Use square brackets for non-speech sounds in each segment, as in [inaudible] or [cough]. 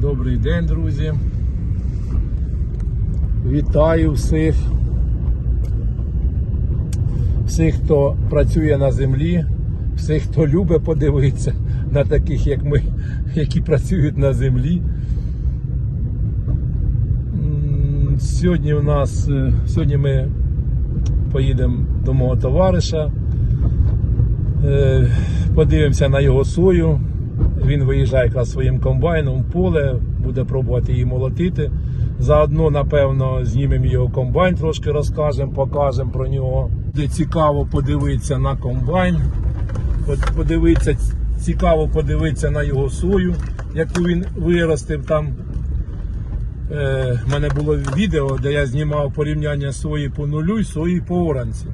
Добрий день, друзі. Вітаю всіх. Всіх, хто працює на землі, всіх, хто любить подивитися на таких, як ми, які працюють на землі. Сьогодні у нас е, сьогодні ми поїдемо до мого товариша. Е, Подивимося на його сою. Він виїжджає якраз своїм комбайном в поле, буде пробувати її молотити. Заодно, напевно, знімемо його комбайн, трошки розкажемо, покажемо про нього. Де цікаво подивитися на комбайн. Подивитися, цікаво подивитися на його сою, яку він виростив там. Е, в мене було відео, де я знімав порівняння сої по нулю і сої по оранці.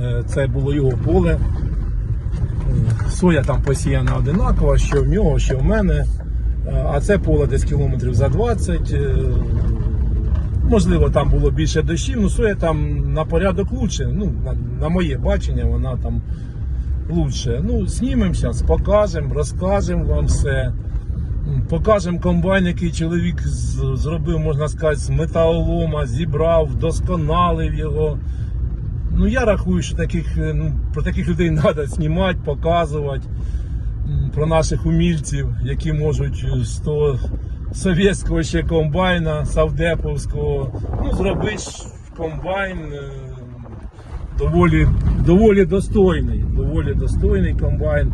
Е, Це було його поле. Соя там посіяна одинакова, що в нього, що в мене. Е, А це поле десь кілометрів за 20. Е, Можливо, там було більше дощів, але соя там на порядок лучше. Ну, на, на моє бачення, вона там лучше. Ну, знімемо покажемо, розкажемо вам все. Покажемо комбайн, який чоловік зробив, можна сказати, з металолома, зібрав, вдосконалив його. Ну, я рахую, що таких, е, ну, про таких людей [laughs] треба знімати, показувати. Про наших умільців, які можуть е, з того совєтського ще комбайна, савдеповського, ну, зробити комбайн е, доволі, доволі достойний. Доволі достойний комбайн.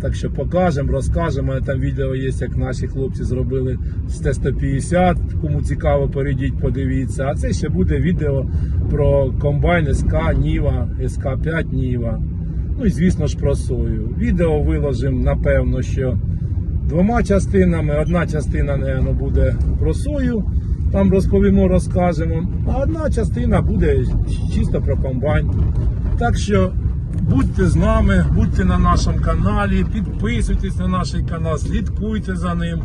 Так що покажемо, розкажемо. Там відео є, як наші хлопці зробили з Т-150. Кому цікаво, перейдіть, подивіться. А це ще буде відео про комбайн СК Ніва, СК5 Ніва. Ну і звісно ж про сою. Відео виложимо, напевно, що двома частинами. Одна частина, напевно, буде про сою. Там розповімо, розкажемо. А одна частина буде чисто про комбайн. Так що будьте з нами, будьте на нашому каналі, підписуйтесь на наш канал, слідкуйте за ним,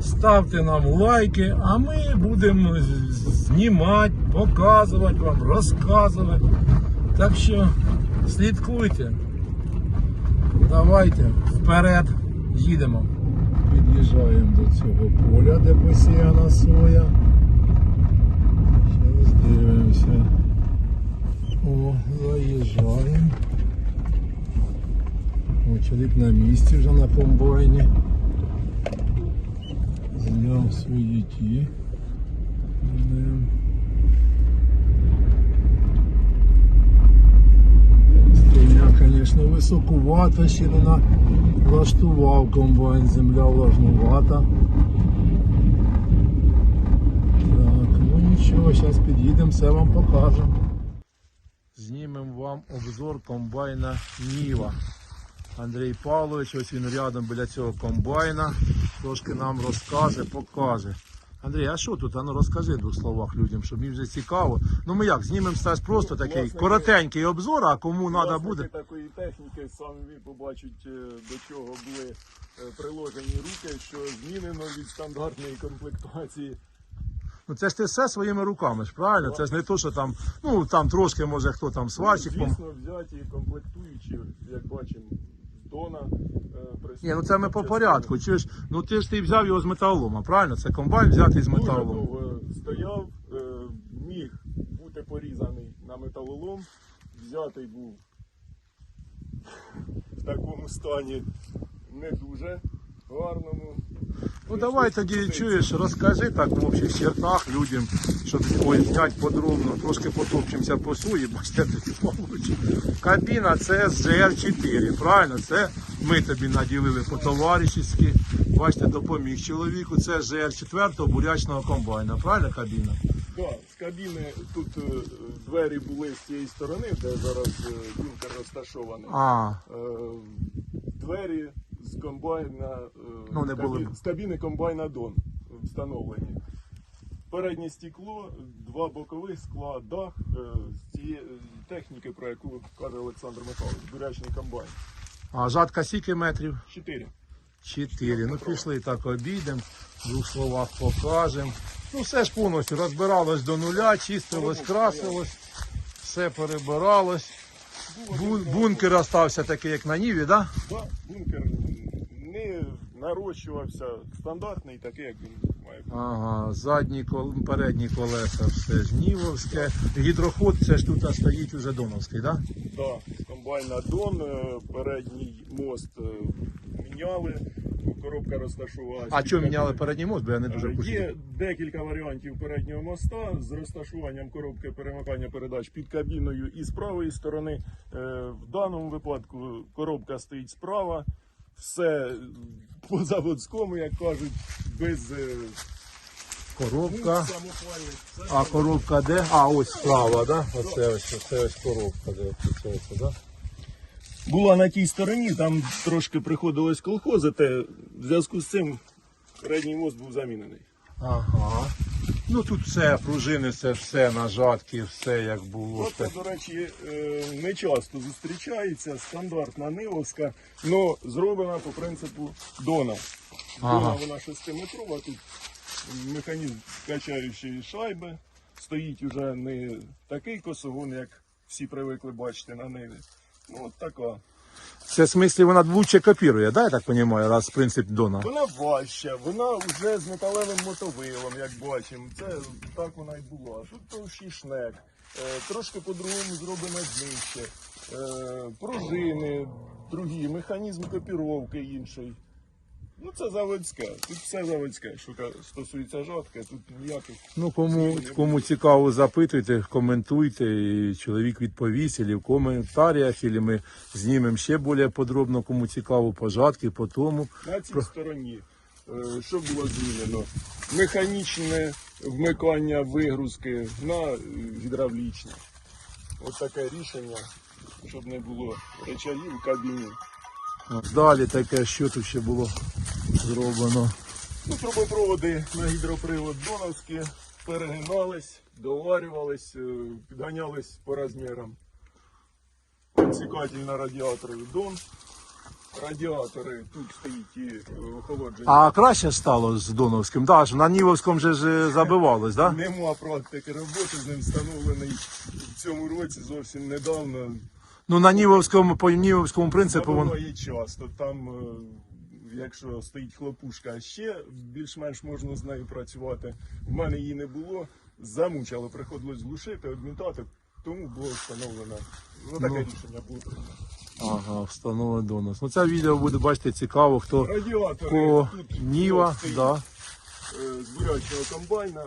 ставте нам лайки, а ми будемо знімати, показувати вам, розказувати. Так що слідкуйте. Давайте вперед їдемо. Під'їжджаємо до цього поля, де посіяна соя. Зараз дивимося. О, заїжджаємо. О, на місці вже на комбайні. Зняв свої ті. Стеня, звісно, високувата, ще не влаштував комбайн, земля влажнувата. Так, ну нічого, зараз під'їдемо, все вам покажемо. Знімемо вам обзор комбайна Ніва. Андрій Павлович, ось він рядом біля цього комбайна. Трошки нам розкаже, покаже. Андрій, а що тут? А ну розкажи в двох словах людям, щоб їм вже цікаво. Ну ми як, знімемо Стас просто такий Власне, коротенький обзор, а кому треба буде. такої техніки самі побачать, е, до чого були е, приложені руки, що змінено від стандартної комплектації. Ну це ж ти все своїми руками, ж правильно? Це ж не то, що там, ну там трошки може хто там сварщик. пом- Звісно, взяті комплектуючі, як бачимо, з е, Ні, ну це ми по порядку. Чуєш, ну ти ж ти взяв його з металолома, правильно? Це комбайн взятий з Дуже довго стояв, е, міг бути порізаний на металолом, взятий був в такому стані не дуже гарному. Ну давай тоді чуєш, розкажи так в общих чертах людям, щоб ой, знять подробно, трошки потопчемося по суї, бачите, тоді получить. Кабіна це з GR4, правильно? Це ми тобі наділили по-товаришськи. Бачите, допоміг чоловіку. Це GR4 бурячного комбайна, правильно кабіна? Да, з кабіни тут е, двері були з цієї сторони, де зараз е, бункер розташований. А, Е, двері з комбайна е, Ну, не були з кабіни комбайна Дон встановлені. Переднє стекло, два бокових скла, дах е, з цієї е, техніки, про яку каже Олександр Михайлович, бурячний комбайн. а жатка скільки метрів? Чотири. Чотири. Ну пішли так обійдемо, в двох словах покажемо. Ну все ж повністю розбиралось до нуля, чистилось, красилось, все перебиралось. Бун- бункер остався такий, як на Ніві, да? Да, бункер нарощувався стандартний, такий, як він має бути. Ага, задні кол... передні колеса все ж Нівовське. Гідроход це ж тут стоїть уже Доновський, так? Да? Да, комбайн Дон, е, передній мост е, міняли, коробка розташувалася. А що міняли передній мост, бо я не дуже Е. Є декілька варіантів переднього моста з розташуванням коробки перемикання передач під кабіною і з правої сторони. В даному випадку коробка стоїть справа. Все по заводському, як кажуть, без е, Коробка. Все А коробка де? А, ось справа, да? Оце ось, оце ось коробка, де оце, да? була на тій стороні, там трошки приходилось колхозити. В зв'язку з цим передній мост був замінений. Ага. Ну тут все, пружини, це все, нажатки, все як було. Це, до речі, е, не часто зустрічається, стандартна нивовська, але зроблена по принципу Дона. Ага. Дона вона 6-метрова, тут механізм качаючої шайби. Стоїть уже не такий косогон, як всі привикли бачити на ниві. Ну, от така. Це в смислі вона лучше копірує, да, я так розумію, раз принцип Дона. Вона важча, вона вже з металевим мотовилом, як бачимо. Це так вона й була. Тут товщий шнек, е, трошки по-другому зроблено днище, е, пружини другі, механізм копіровки інший. Ну це заводське. Тут все заводське. Що стосується жатки, тут ніяких. Ну, кому, кому цікаво, запитуйте, коментуйте, і чоловік відповість, або в коментарях, або ми знімемо ще більш подробно, кому цікаво, пожатки по тому. На цій стороні, е, що було змінено? Механічне вмикання вигрузки на е, гідравлічне. Ось таке рішення, щоб не було речагів в кабіні. Далі таке, що тут ще було зроблено. Ну, трубопроводи на гідропривод доновські перегинались, доварювались, е, підганялись по розмірам. Підсікатель на радіатори Дон. Радіатори тут стоїть і охолодження. А краще стало з Доновським? Да, на Нівовському же ж е, забивалось, да? Нема практики роботи, з ним встановлений в цьому році зовсім недавно. Ну на Нівовському, по Нівовському принципу воно. Часто. Там, е, якщо стоїть хлопушка, ще більш-менш можна з нею працювати. В мене її не було, замучало, приходилось глушити, одмітати, тому було встановлено. Ну, таке рішення було. Ага, встановлено до нас. Ну це відео буде, бачите, цікаво, хто Радіатори по тут Ніва, да. е, з бурячого комбайна.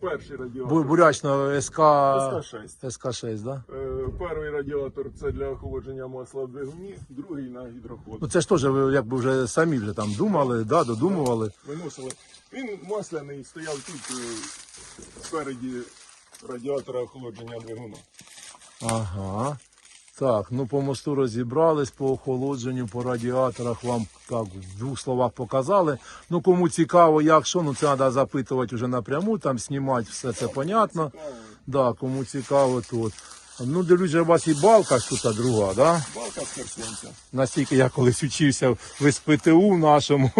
Перший радіатор. Бурячно СК... СК-6. СК-6, да? Е, Перший радіатор це для охолодження масла в двигуні, другий на гідроход. Ну це ж теж ви якби вже самі вже там думали, да, додумували. Виносили. Він масляний стояв тут е, спереді радіатора охолодження двигуна. Ага. Так, ну по мосту розібрались, по охолодженню, по радіаторах вам так в двох словах показали. Ну кому цікаво, як що, ну це треба запитувати вже напряму, там знімати все це понятно. Да, кому цікаво тут. Ну, дивлюсь, у вас і балка ж тут друга, да? Балка з Херсонця. Настільки я колись учився в СПТУ нашому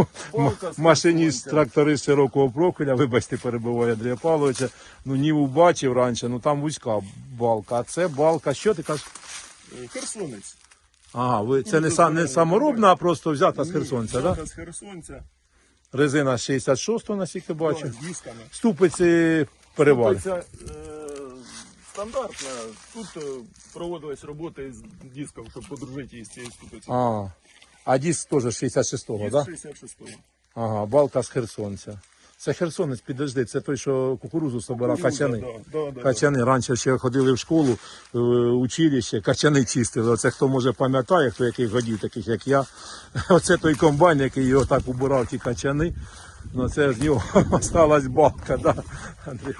машиніст Херсонця. тракторист широкого профіля, вибачте, перебуває Андрія Павловича. Ну, Ніву бачив раніше, ну там вузька балка. А це балка, що ти кажеш? Е, Херсонець. Ага, ви це не, са- не саморобна, а просто взята з Херсонця, Балка да? з Херсонця. Резина 66-го, наскільки бачу. З дисками. Ступиці перевали. Це стандартна. Тут е, проводились роботи з диском, щоб подружити її з цією ступицею. А, а диск теж 66-го, Диск да? 66-го. Ага, балка з Херсонця. Це Херсонець, підожди, це той, що кукурузу собирав качани. Да, да, Качани раніше ще ходили в школу, в училище, качани чистили. Оце хто може пам'ятає, хто яких годів, таких як я. [laughs] Оце той комбайн, який його так убирав, ті качани. Ну це з нього [laughs] осталась балка, да, Андрій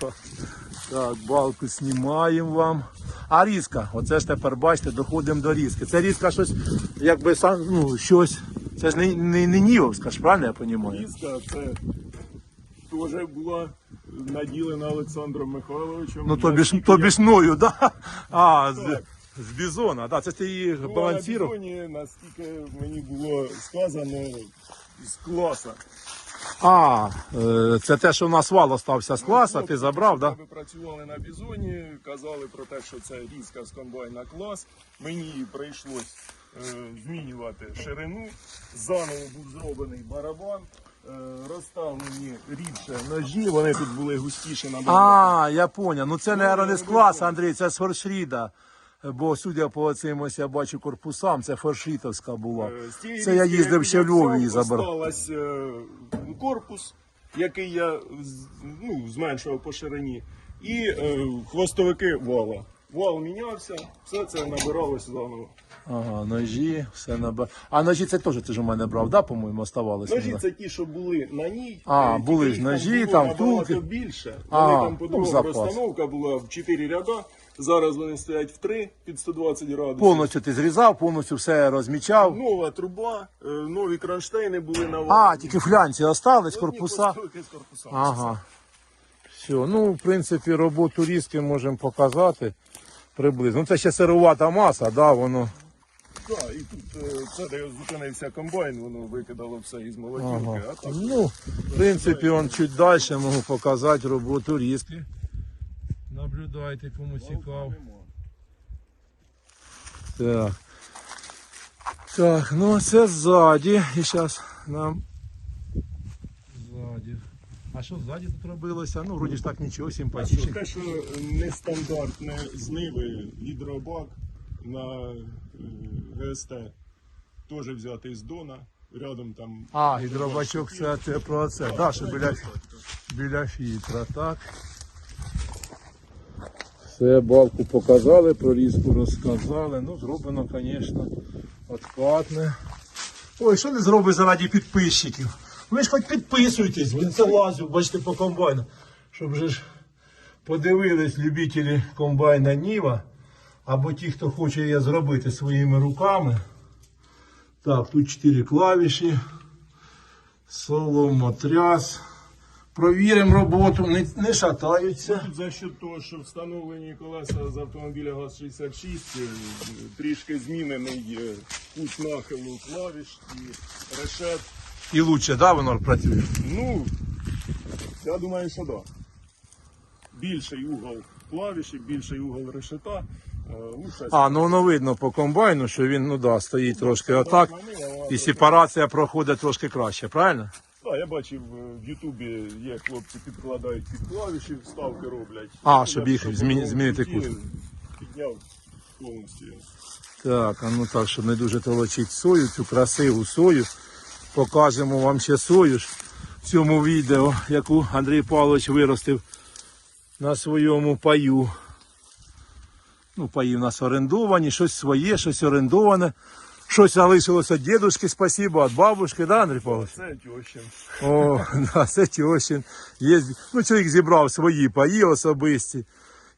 Так, балку знімаємо вам. А різка, оце ж тепер бачите, доходимо до різки. Це різка щось, якби сам, ну, щось. Це ж не, не, не Нівовська ж, правильно я розумію? Діска це теж була наділена Олександром Михайловичем. Ну, тобі ж, тобі ж мною, да? А, з, з бізона, да, це ти її Ну, на бетоні, наскільки мені було сказано, з класа. А, е, це те, що у нас вал остався з класа, ти забрав, да? Ви працювали на бізоні, казали про те, що це різка з комбайна клас. Мені прийшлось е, змінювати ширину. Заново був зроблений барабан, розставлені рідше ножі, вони тут були густіше на А, я поняв. Ну це, мабуть, не з класу, Андрій, це з форшріда. Бо судя по цим, ось я бачу корпусам, це форшитовська була. Е, Це я їздив ще в Львові і забрав. Е, корпус, який я ну, зменшував по ширині, і е, хвостовики вала. Вал мінявся, все це набиралося заново. Ага, ножі, все наба. А ножі це теж ти ж у мене брав, да, по-моєму, оставалося? Ножі це ті, що були на ній. А, е, були ж ножі, там втулки. більше. А, Вони там ну, по-другому запас. розстановка була в 4 ряда. Зараз вони стоять в 3 під 120 градусів. Повністю ти зрізав, повністю все розмічав. Нова труба, е, нові кронштейни були на А, тільки флянці остались, Одні корпуса. з корпусами. Ага. Все, ну, в принципі, роботу різки можемо показати приблизно. Ну, це ще сирувата маса, да, воно. Так, і тут е, це де зупинився комбайн, воно викидало все із молотівки. Ага. А так Ну, в принципі, он чуть далі можу показати роботу різки. Наблюдайте, кому цікаво. Так. Так, ну це ззаді. І зараз нам. А що ззаді тут робилося? Ну, вроді ж так нічого, симпатично. те, що нестандартне зниви гідробак на е, ГСТ, теж взятий з Дона. Рядом там А, гідробачок це, це про це. Да, що біля, біля фільтра, так. Все, балку показали, про різку розказали. Ну, зроблено, звісно, откатне. Ой, що не зробить заради підписчиків? Ви ж хоч підписуйтесь, він це лазю, бачите, по комбайну. Щоб же ж подивились любителі комбайна Ніва, або ті, хто хоче її зробити своїми руками. Так, тут 4 клавіші. Соломотряс. Провіримо роботу, не, не шатаються. Тут за счет того, що встановлені колеса з автомобіля ГАЗ-66, е, трішки змінений е, кут нахилу клавіш і решет. І лучше, да, воно працює. Ну, я думаю, що да. Більший угол клавіші, більший угол решета. Е, Ну, А, ну воно видно по комбайну, що він, ну да, стоїть трошки отак. І сепарація проходить трошки краще, правильно? Так, я бачив е, в Ютубі є хлопці підкладають під клавіші, вставки роблять. А, Ну, щоб їх зміни- змінити кут. Підняв повністю. Так, а ну так, щоб не дуже толочить сою, цю красиву сою. Покажемо вам ще сою ж в цьому відео, яку Андрій Павлович виростив на своєму паю. Ну, паї в нас орендовані, щось своє, щось орендоване. Щось залишилося дідушки, спасибо, від бабушки, да, Андрій Павлович? Це тьощин. О, [laughs] да, це тьощин. Є, ну, чоловік зібрав свої паї особисті.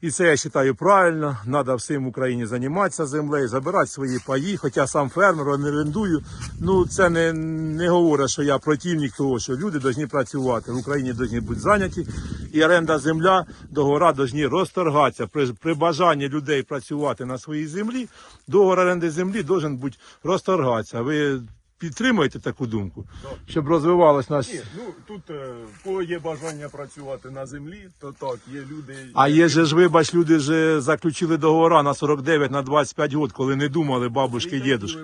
І це я вважаю правильно. Треба всім в Україні займатися землею, забирати свої паї. Хоча сам фермер орендую. Ну це не, не говорить, що я противник того, що люди повинні працювати. В Україні повинні бути зайняті. І оренда земля, договора повинні розторгатися. При, при бажанні людей працювати на своїй землі, договор оренди землі повинен бути розторгатися. Ви підтримуєте таку думку, щоб розвивалось наш. Ні, ну тут е, в кого є бажання працювати на землі, то так, є люди. А є же ж, вибач, люди ж заключили договора на 49, на 25 років, коли не думали бабушки і дідушки.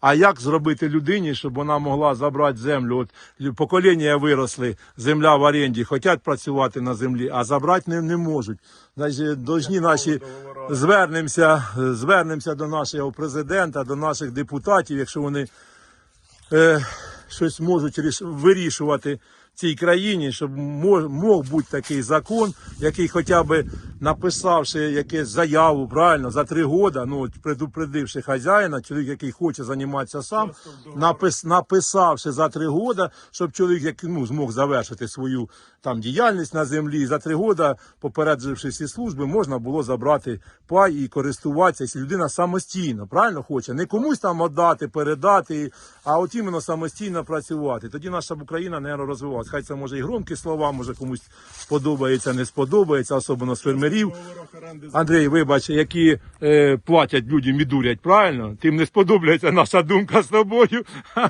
А як зробити людині, щоб вона могла забрати землю? От лю- покоління виросли, земля в оренді, хочуть працювати на землі, а забрати не, не можуть. Значить, должні наші звернемося, звернемося до нашого президента, до наших депутатів, якщо вони е, щось можуть ріш- вирішувати цій країні, щоб мог, мог бути такий закон, який хоча б написавши якусь заяву правильно за три роки, ну предупредивши хазяїна, чоловік, який хоче займатися сам, напис, написавши за три роки, щоб чоловік як, ну, змог завершити свою там діяльність на землі, за три роки, попередживши всі служби, можна було забрати пай і користуватися, якщо людина самостійно, правильно хоче, не комусь там віддати, передати, а от іменно самостійно працювати. Тоді наша Україна не розвивалася. Хай це може і громкі слова, може комусь сподобається, не сподобається, особливо з фермерів. Андрій, вибач, які е, платять людям і правильно? Тим не сподобається наша думка з тобою. [laughs]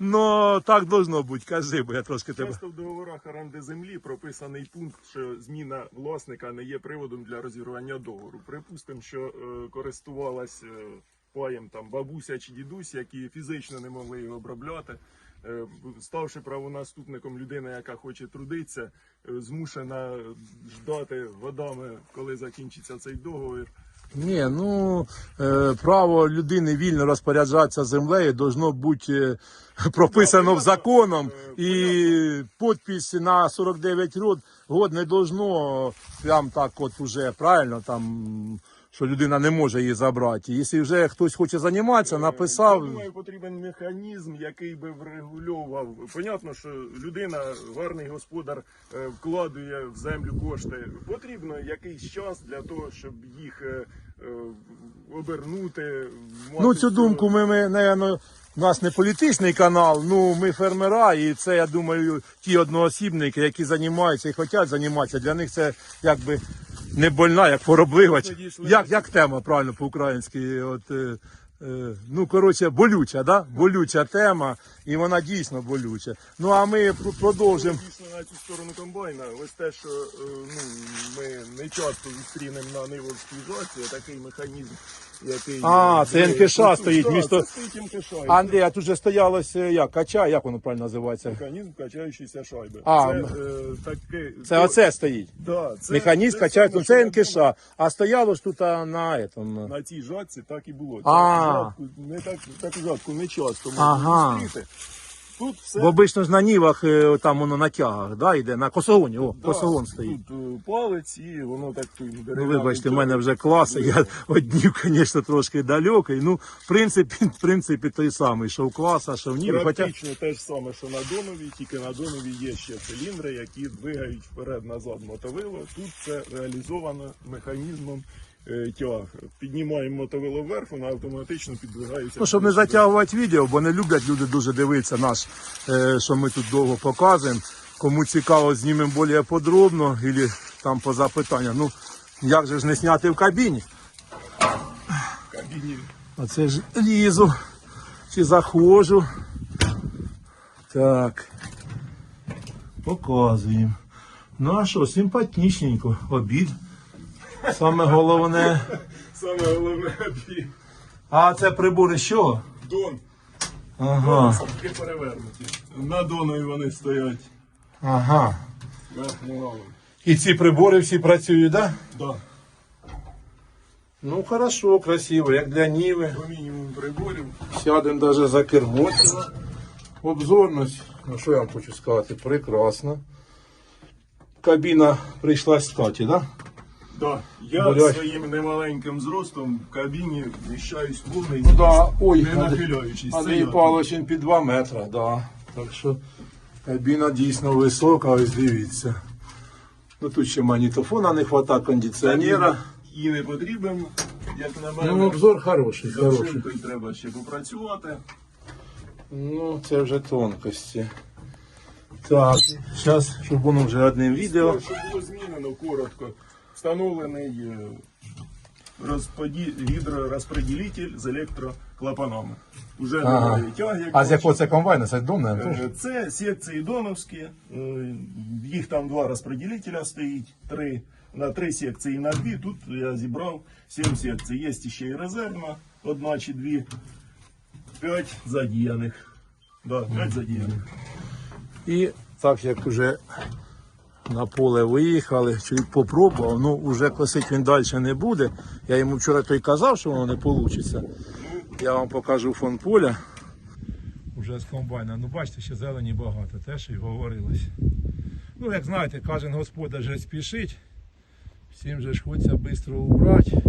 Ну так должно бути. Кажи, бо я трошки тебе. Часто в договорах оренди землі прописаний пункт, що зміна власника не є приводом для розірвання договору. Припустимо, що е, користувалась е, паєм там бабуся чи дідусь, які фізично не могли його обробляти. Е, Ставши правонаступником людини, яка хоче трудитися, е, змушена ждати годами, коли закінчиться цей договір. Ні, ну е, право людини вільно розпоряджатися землею должно бути прописано в законом. І підпис на 49 род год не должно прям так от уже правильно там. Що людина не може її забрати. Якщо вже хтось хоче займатися, написав. Я думаю, потрібен механізм, який би врегульовував. Понятно, що людина, гарний господар, е, вкладує в землю кошти. Потрібно якийсь час для того, щоб їх е, е, обернути. Ну, цю думку ми, ми наверно, у нас не політичний канал, ну ми фермера, і це, я думаю, ті одноосібники, які займаються і хочуть займатися, для них це якби не больна, як хвороблива. Як, як тема, правильно по-українськи. От, е, е, ну, коротше, болюча, да? болюча тема, і вона дійсно болюча. Ну, а ми продовжимо. Дійсно на цю сторону комбайна. Ось те, що е, ну, не часто зустрінемо на Нивовській жатці, такий механізм, який... А, це е, НКШ стоїть місто- це стоїть НКШ. Андрій, а тут же стоялося як? Кача, як воно правильно називається? Механізм качаючися шайби. А, це, ну. е, таке, Це оце стоїть. Да, це, Механізм качається, ну це НКШ, а стояло ж тут а, на этом. На цій жатці так і було. А. Жатку, не так, таку жатку не часто можна Ага. зустріти. Тут все Бо обично ж на нівах е, там воно на тягах, да, йде, на косогоні, о, да, косогон стоїть. Тут е, палець і воно так Ну, дерев'яний вибачте, в мене вже класи, я однів, звісно, трошки далекий. Ну, в принципі, в принципі, той самий, що в класа, що в ніві. Хоча, Практично те ж саме, що на донові, тільки на донові є ще циліндри, які двигають вперед-назад мотовило. Тут це реалізовано механізмом тяг. Піднімаємо мотовило вверх, воно автоматично підвигається. ну, щоб не затягувати відео, бо не люблять люди дуже дивитися наш, е, що ми тут довго показуємо. Кому цікаво, знімемо більш подробно, або там по запитанням. Ну, як же ж не зняти в кабіні? в кабіні. Оце ж лізу чи заходжу. Так. Показуємо. Ну а що, симпатичненько. Обід. Саме головне. Саме головне обід. А це прибори що? Дон. Ага. Самки перевернуті. На донові вони стоять. Ага. І ці прибори всі працюють, так? Да? Да. Ну хорошо, красиво, як для Ніви. По мінімуму приборів. Сядемо навіть за кермо. Обзорність. Ну що я вам хочу сказати? Прекрасно. Кабіна прийшла з статі, так? Да? Да. Я Болять. своїм немаленьким зростом в кабіні вміщаюсь повний Ну да, ой, не нахиляючись. Андрій. Павлович він під 2 метри, да. Так що кабіна дійсно висока, ось дивіться. Ну тут ще магнітофона не вистачає, кондиціонера. І не потрібен, як на мене. Ну, обзор хороший, хороший. треба ще попрацювати. Ну, це вже тонкості. Так, зараз, щоб воно вже одним відео. Щоб було змінено коротко. Встановлений е, розподі... гідророзподілитель з електроклапанами. Уже Ага. немає тяг, як А з якого це комбайна? Це дом, не? Е, Це секції доновські, е, їх там два розподілителя стоїть, три, на три секції на дві. Тут я зібрав сім секцій. Є ще і резервна, одна чи дві, п'ять задіяних. Да, п'ять задіяних. І так як вже на поле виїхали, чоловік попробував, ну вже косить він далі не буде. Я йому вчора той казав, що воно не вийде. Я вам покажу фон поля. Уже з комбайна. Ну бачите, ще зелені багато, те, що й говорилось. Ну, як знаєте, кожен господар вже спішить. Всім же ж хочеться швидко убрати.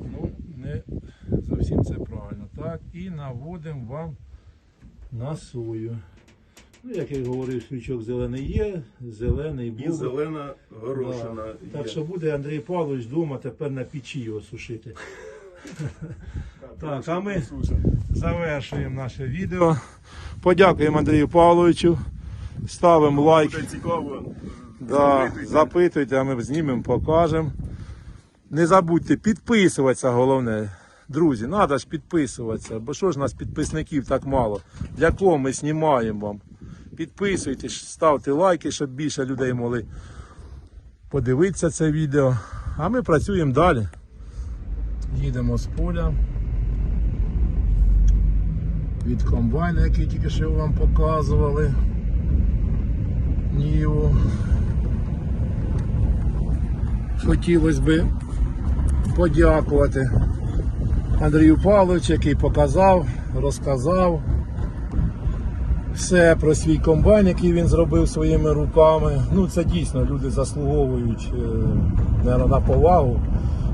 Ну, не зовсім це правильно. Так, і наводимо вам на сою. Ну, як я говорив, свічок зелений є, зелений І зелена горошина. Да. є. Так що буде Андрій Павлович вдома тепер на печі його сушити. Так, а ми завершуємо наше відео. Подякуємо Андрію Павловичу. Ставимо лайк. Буде цікаво. Да, Запитуйте. запитуйте, а ми знімемо, покажемо. Не забудьте підписуватися, головне. Друзі, треба ж підписуватися, бо що ж нас підписників так мало? Для кого ми знімаємо вам? Підписуйтесь, ставте лайки, щоб більше людей могли подивитися це відео. А ми працюємо далі. Їдемо з поля. Від комбайна, який тільки що вам показували. Ніву. Хотілося би подякувати Андрію Павловичу, який показав, розказав все про свій комбайн, який він зробив своїми руками. Ну, це дійсно люди заслуговують е, на повагу.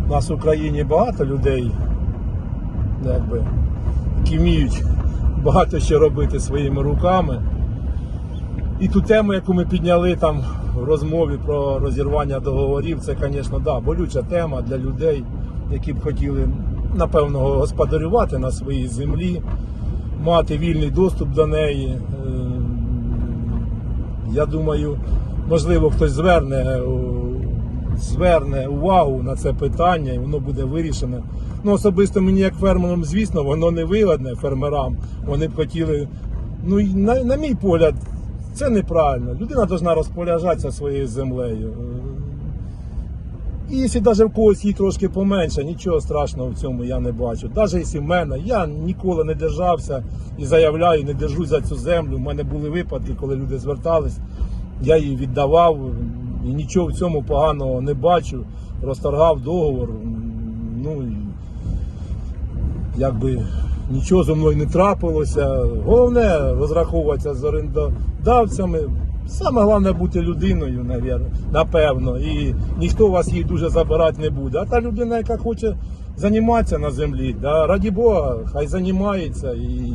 У нас в Україні багато людей, якби, які вміють багато що робити своїми руками. І ту тему, яку ми підняли там в розмові про розірвання договорів, це, звісно, да, болюча тема для людей, які б хотіли, напевно, господарювати на своїй землі, мати вільний доступ до неї. Я думаю, можливо, хтось зверне, е, зверне увагу на це питання і воно буде вирішене. Ну, особисто мені, як фермерам, звісно, воно не вигодне фермерам. Вони б хотіли, ну, на, на мій погляд, це неправильно. Людина повинна розпоряджатися своєю землею. І якщо навіть в когось її трошки поменше, нічого страшного в цьому я не бачу. Навіть якщо в мене, я ніколи не держався і заявляю, не держусь за цю землю. У мене були випадки, коли люди звертались, я її віддавав і нічого в цьому поганого не бачу. Розторгав договор. Ну і якби нічого зі мною не трапилося. Головне розраховуватися з орендодавцями. Саме головне бути людиною, напевно. І ніхто вас її дуже забирати не буде. А та людина, яка хоче займатися на землі, да, раді Бога, хай займається і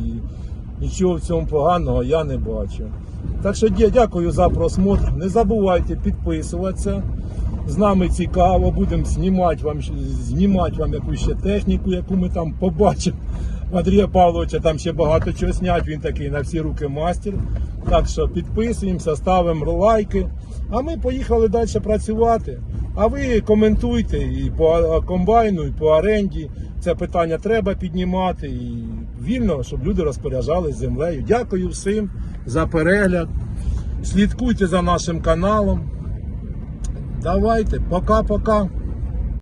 нічого в цьому поганого я не бачу. Так що дя- дякую за просмотр. Не забувайте підписуватися. З нами цікаво, будемо знімати вам, знімати вам якусь ще техніку, яку ми там побачимо. Андрія Павловича там ще багато чого снять, він такий на всі руки мастер. Так що підписуємося, ставимо лайки. А ми поїхали далі працювати. А ви коментуйте і по комбайну, і по оренді. Це питання треба піднімати і вільно, щоб люди розпоряджались землею. Дякую всім за перегляд. Слідкуйте за нашим каналом. Давайте, пока-пока.